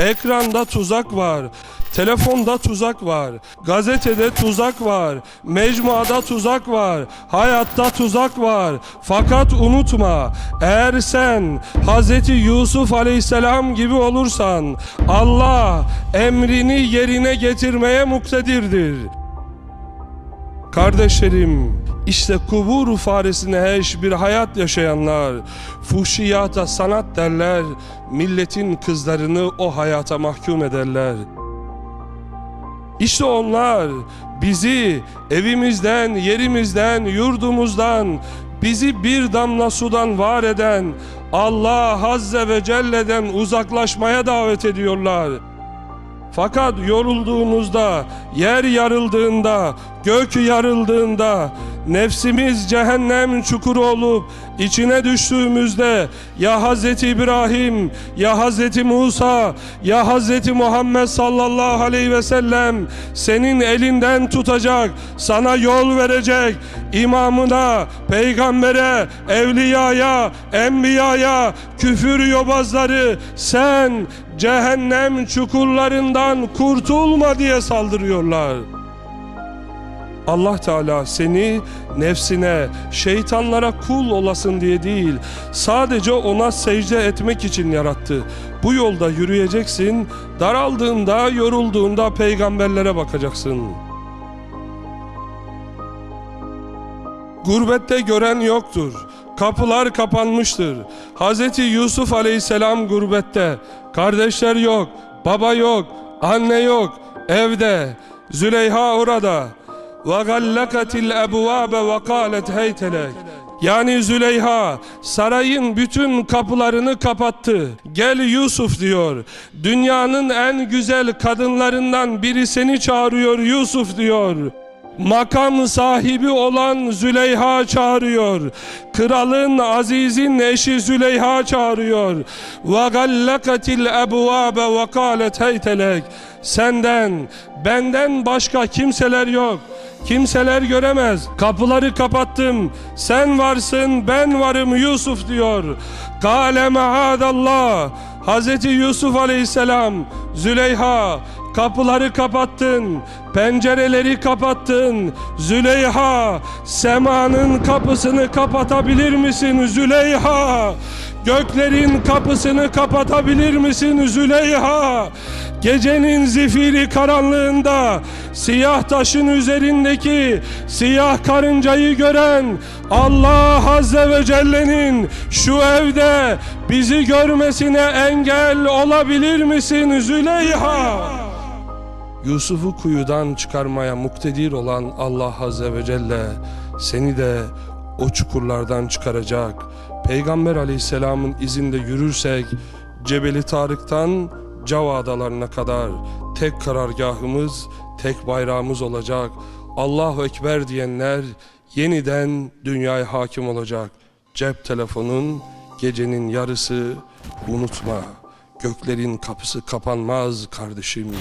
Ekranda tuzak var. Telefonda tuzak var. Gazetede tuzak var. Mecmuada tuzak var. Hayatta tuzak var. Fakat unutma eğer sen Hz. Yusuf Aleyhisselam gibi olursan Allah emrini yerine getirmeye muktedirdir. Kardeşlerim, işte kubur faresine eş bir hayat yaşayanlar, fuhşiyata sanat derler, milletin kızlarını o hayata mahkum ederler. İşte onlar bizi evimizden, yerimizden, yurdumuzdan, bizi bir damla sudan var eden Allah Azze ve Celle'den uzaklaşmaya davet ediyorlar. Fakat yorulduğumuzda, yer yarıldığında, gök yarıldığında, nefsimiz cehennem çukuru olup içine düştüğümüzde ya Hazreti İbrahim, ya Hazreti Musa, ya Hazreti Muhammed sallallahu aleyhi ve sellem senin elinden tutacak, sana yol verecek, imamına, peygambere, evliyaya, enbiyaya, küfür yobazları sen cehennem çukurlarından kurtulma diye saldırıyorlar. Allah Teala seni nefsine, şeytanlara kul olasın diye değil, sadece ona secde etmek için yarattı. Bu yolda yürüyeceksin, daraldığında, yorulduğunda peygamberlere bakacaksın. Gurbette gören yoktur. Kapılar kapanmıştır. Hz. Yusuf aleyhisselam gurbette. Kardeşler yok, baba yok, anne yok, evde. Züleyha orada. Ebvabe ve kalet heytelek. Yani Züleyha sarayın bütün kapılarını kapattı. Gel Yusuf diyor. Dünyanın en güzel kadınlarından biri seni çağırıyor Yusuf diyor. Makam sahibi olan Züleyha çağırıyor. Kralın, azizin eşi Züleyha çağırıyor. Ebvabe ve kalet heytelek. Senden, benden başka kimseler yok. Kimseler göremez. Kapıları kapattım. Sen varsın, ben varım Yusuf diyor. Kale maadallah. Hazreti Yusuf Aleyhisselam, Züleyha kapıları kapattın, pencereleri kapattın. Züleyha, semanın kapısını kapatabilir misin Züleyha? Göklerin kapısını kapatabilir misin Züleyha? Gecenin zifiri karanlığında siyah taşın üzerindeki siyah karıncayı gören Allah Azze ve Celle'nin şu evde bizi görmesine engel olabilir misin Züleyha? Yusuf'u kuyudan çıkarmaya muktedir olan Allah Azze ve Celle seni de o çukurlardan çıkaracak. Peygamber Aleyhisselam'ın izinde yürürsek Cebeli Tarık'tan Cava adalarına kadar tek karargahımız, tek bayrağımız olacak. Allahu Ekber diyenler yeniden dünyaya hakim olacak. Cep telefonun gecenin yarısı unutma. Göklerin kapısı kapanmaz kardeşim.